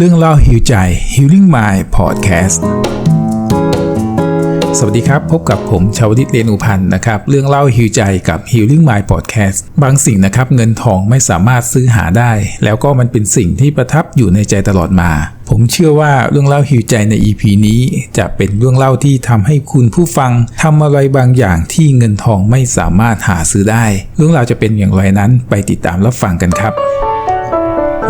เรื่องเล่าฮิวใจ Healing Mind Podcast สวัสดีครับ พบกับผมชาวดิตเรนูพันธ์นะครับ เรื่องเล่าฮิวใจกับ Healing Mind Podcast บางสิ่งนะครับ เงินทองไม่สามารถซื้อหาได้ แล้วก็มันเป็นสิ่งที่ประทับอยู่ในใจตลอดมา ผมเชื่อว่าเรื่องเล่าฮิวใจใน EP นี้จะเป็นเรื่องเล่าที่ทำให้คุณผู้ฟังทำอะไรบางอย่างที่เงินทองไม่สามารถหาซื้อได้ เรื่องราวจะเป็นอย่างไรนั้นไปติดตามรับฟังกันครับ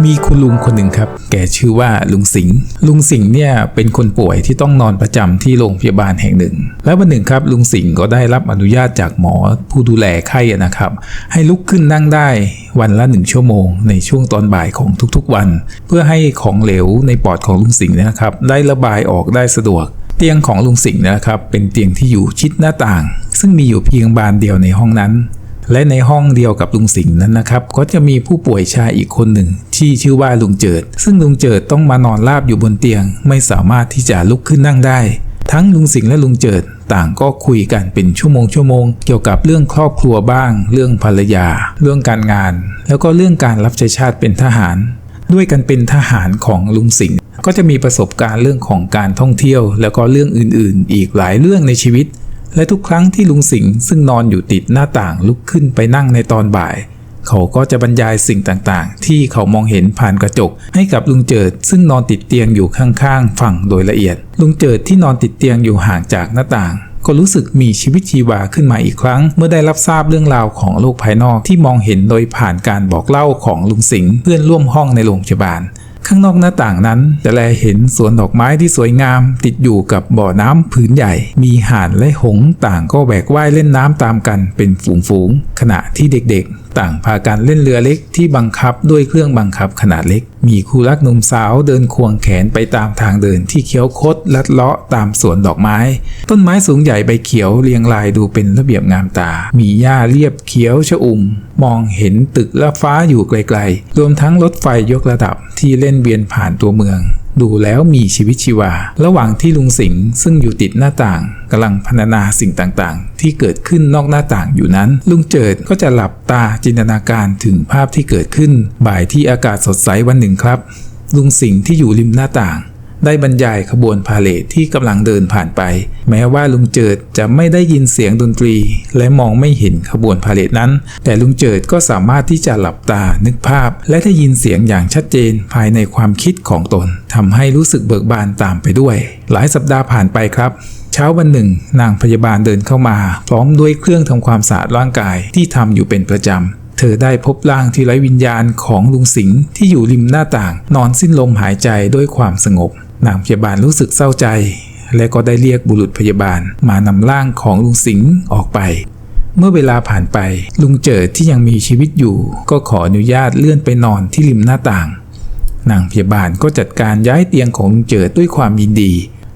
มีคุณลุงคนหนึ่งครับ แกชื่อว่าลุงสิงห์ลุงสิงห์เนี่ยเป็นคนป่วยที่ต้องนอนประจำที่โรงพยาบาลแห่งหนึ่ง แล้ววันหนึ่งครับลุงสิงห์ก็ได้รับอนุญาตจากหมอผู้ดูแลไข้นะครับ ให้ลุกขึ้นนั่งได้วันละหนึ่งชั่วโมง ในช่วงตอนบ่ายของทุกๆวัน เพื่อให้ของเหลวในปอดของลุงสิงห์นะครับ ได้ระบายออกได้สะดวกเตียงของลุงสิงห์นะครับ เป็นเตียงที่อยู่ชิดหน้าต่าง ซึ่งมีอยู่เพียงบานเดียวในห้องนั้น และในห้องเดียวกับลุงสิงห์นั้นนะครับ ก็จะมีผู้ป่วยชายอีกคนหนึ่ง ที่ชื่อว่าลุงเจิด ซึ่งลุงเจิดต้องมานอนราบอยู่บนเตียง ไม่สามารถที่จะลุกขึ้นนั่งได้ ทั้งลุงสิงห์และลุงเจิดต่างก็คุยกันเป็นชั่วโมงชั่วโมงเกี่ยวกับเรื่องครอบครัวบ้าง เรื่องภรรยา เรื่องการงาน แล้วก็เรื่องการรับใช้ชาติเป็นทหาร ด้วยกันเป็นทหารของลุงสิงห์ก็จะมีประสบการณ์เรื่องของการท่องเที่ยว แล้วก็เรื่องอื่นๆ อีกหลายเรื่องในชีวิต และทุกครั้งที่ลุงสิงห์ซึ่งนอนอยู่ติดหน้าต่างลุกขึ้นไปนั่งในตอนบ่าย เขาก็จะบรรยายสิ่งต่างๆ ที่เขามองเห็นผ่านกระจก ให้กับลุงเจิดซึ่งนอนติดเตียงอยู่ข้างๆ ฝั่งโดยละเอียด ลุงเจิดที่นอนติดเตียงอยู่ห่างจากหน้าต่าง ก็รู้สึกมีชีวิตชีวาขึ้นมาอีกครั้ง เมื่อได้รับทราบเรื่องราวของโลกภายนอกที่มองเห็นโดยผ่านการบอกเล่าของลุงสิงห์เพื่อนร่วมห้องในโรงพยาบาล ข้างนอกหน้าต่างนั้น จะแลเห็นสวนดอกไม้ที่สวยงาม ติดอยู่กับบ่อน้ำผืนใหญ่ มีห่านและหงส์ต่างก็แบกว่ายเล่นน้ำตามกันเป็นฝูงๆขณะที่เด็กๆ ต่างพากันเล่นเรือเล็กที่บังคับด้วยเครื่องบังคับขนาดเล็กมีคู่รักหนุ่มสาวเดินควงแขนไปตามทางเดินที่เขียวคดลัดเลาะตามสวนดอกไม้ ต้นไม้สูงใหญ่ใบเขียวเรียงรายดูเป็นระเบียบงามตา มีหญ้าเรียบเขียวชอุ่ม มองเห็นตึกและฟ้าอยู่ไกลๆ รวมทั้งรถไฟยกระดับที่เล่นเวียนผ่านตัวเมือง ดูแล้วมีชีวิตชีวา ระหว่างที่ลุงสิงห์ซึ่งอยู่ติดหน้าต่างกำลังพรรณนาสิ่งต่างๆ ที่เกิดขึ้นนอกหน้าต่างอยู่นั้น ลุงเจิดก็จะหลับตาจินตนาการถึงภาพที่เกิดขึ้น บ่ายที่อากาศสดใสวันหนึ่งครับ ลุงสิงห์ที่อยู่ริมหน้าต่าง ได้บรรยายขบวนพาเลทที่กำลังเดินผ่านไป แม้ว่าลุงเจิดจะไม่ได้ยินเสียงดนตรี และมองไม่เห็นขบวนพาเลทนั้น แต่ลุงเจิดก็สามารถที่จะหลับตานึกภาพ และได้ยินเสียงอย่างชัดเจนภายในความคิดของตนทำให้รู้สึกเบิกบานตามไปด้วย หลายสัปดาห์ผ่านไปครับเช้าวันหนึ่ง นางพยาบาลเดินเข้ามา พร้อมด้วยเครื่องทำความสะอาดร่างกายที่ทำอยู่เป็นประจำเธอได้พบร่างที่ไร้วิญญาณของลุงสิงห์ที่อยู่ริมหน้าต่าง นอนสิ้นลมหายใจด้วยความสงบ นางพยาบาลรู้สึกเศร้าใจ และก็ได้เรียกบุรุษพยาบาลมานำร่างของลุงสิงห์ออกไปเมื่อเวลาผ่านไป ลุงเจิดที่ยังมีชีวิตอยู่ ก็ขออนุญาตเลื่อนไปนอนที่ริมหน้าต่าง นางพยาบาลก็จัดการย้ายเตียงของลุงเจิดด้วยความยินดี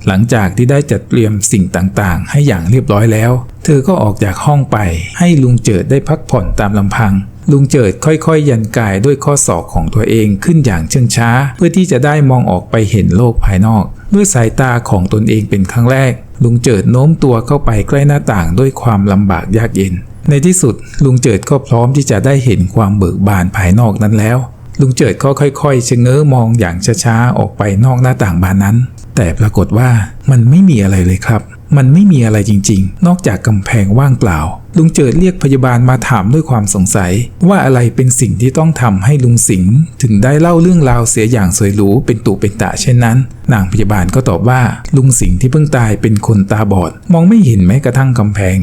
หลังจากที่ได้จัดเตรียมสิ่งต่างๆ ให้อย่างเรียบร้อยแล้ว เธอก็ออกจากห้องไปให้ลุงเจิดได้พักผ่อนตามลำพัง ลุงเจิดค่อยๆ ยันกายด้วยข้อศอกของตัวเองขึ้นอย่างเชื่องช้า เพื่อที่จะได้มองออกไปเห็นโลกภายนอกด้วยสายตาของตนเองเป็นครั้งแรก ลุงเจิดโน้มตัวเข้าไปใกล้หน้าต่างด้วยความลำบากยากเย็น ในที่สุดลุงเจิดก็พร้อมที่จะได้เห็นความเบิกบานภายนอกนั้นแล้ว ลุงเจิดก็ค่อยๆชะเง้อมองอย่างช้าๆออกไปนอกหน้าต่างบานนั้น แต่ปรากฏว่ามันไม่มีอะไรเลยครับ มันไม่มีอะไรจริงๆ นอกจากกำแพงว่างเปล่า ลุงเจิดเรียกพยาบาลมาถามด้วยความสงสัย ว่าอะไรเป็นสิ่งที่ต้องทำให้ลุงสิงห์ถึงได้เล่าเรื่องราวเสียอย่างสวยหรูเป็นตุเป็นตะเช่นนั้น นางพยาบาลก็ตอบว่า ลุงสิงห์ที่เพิ่งตายเป็นคนตาบอด มองไม่เห็นแม้กระทั่งกำแพง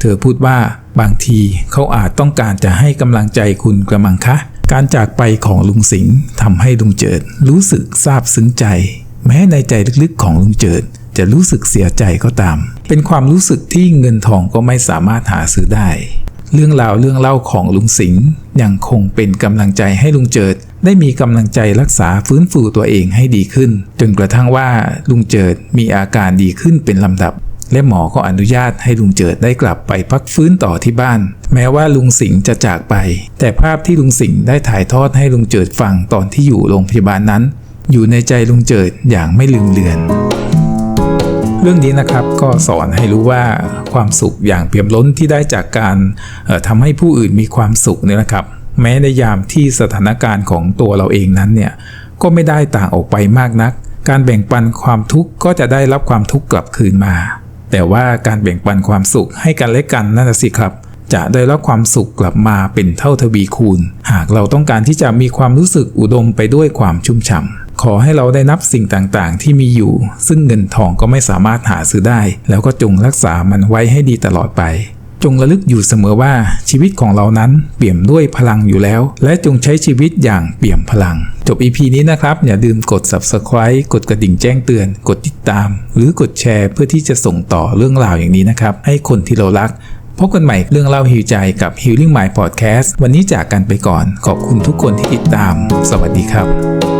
เธอพูดว่าบางทีเขาอาจต้องการจะให้กำลังใจคุณกระมังคะ การจากไปของลุงสิงห์ทำให้ลุงเจิด รู้สึกซาบซึ้งใจ แม้ในใจลึกๆของลุงเจิด จะรู้สึกเสียใจก็ตาม เป็นความรู้สึกที่เงินทองก็ไม่สามารถหาซื้อได้ เรื่องราวเรื่องเล่าของลุงสิงห์ยังคงเป็นกำลังใจให้ลุงเจิด ได้มีกำลังใจรักษาฟื้นฟูตัวเองให้ดีขึ้น จนกระทั่งว่าลุงเจิดมีอาการดีขึ้นเป็นลำดับและหมอก็อนุญาตให้ลุงเจิดได้กลับไปพักฟื้นต่อที่บ้าน แม้ว่าลุงสิงห์จะจากไป แต่ภาพที่ลุงสิงห์ได้ถ่ายทอดให้ลุงเจิดฟังตอนที่อยู่โรงพยาบาลนั้น อยู่ในใจลุงเจิดอย่างไม่ลืมเลือน เรื่องนี้นะครับก็สอนให้รู้ว่าความสุขอย่างเปี่ยมล้นที่ได้จากการเอ่อทำให้ผู้อื่นมีความสุขเนี่ยนะครับ แม้ในยามที่สถานการณ์ของตัวเราเองนั้นเนี่ยก็ไม่ได้ต่างออกไปมากนัก การแบ่งปันความทุกข์ก็จะได้รับความทุกข์กลับคืนมา แต่ว่าการแบ่งปันความสุขให้กันและกันนั่นนะสิครับจะได้รับความสุขกลับมาเป็นเท่าทวีคูณ หากเราต้องการที่จะมีความรู้สึกอุดมไปด้วยความชุ่มฉ่ำ ขอให้เราได้นับสิ่งต่างๆ ที่มีอยู่ ซึ่งเงินทองก็ไม่สามารถหาซื้อได้ แล้วก็จงรักษามันไว้ให้ดีตลอดไป จงระลึกอยู่เสมอว่าชีวิตของเรานั้นเปี่ยมด้วยพลังอยู่แล้ว และจงใช้ชีวิตอย่างเปี่ยมพลัง จบ EP นี้นะครับ อย่าลืมกด Subscribe กดกระดิ่งแจ้งเตือน กดติดตาม หรือกดแชร์เพื่อที่จะส่งต่อเรื่องราวอย่างนี้นะครับ ให้คนที่เรารักพบกันใหม่เรื่องเล่าฮิวใจกับ Healing Mind Podcast วันนี้จากกันไปก่อน ขอบคุณทุกคนที่ติดตาม สวัสดีครับ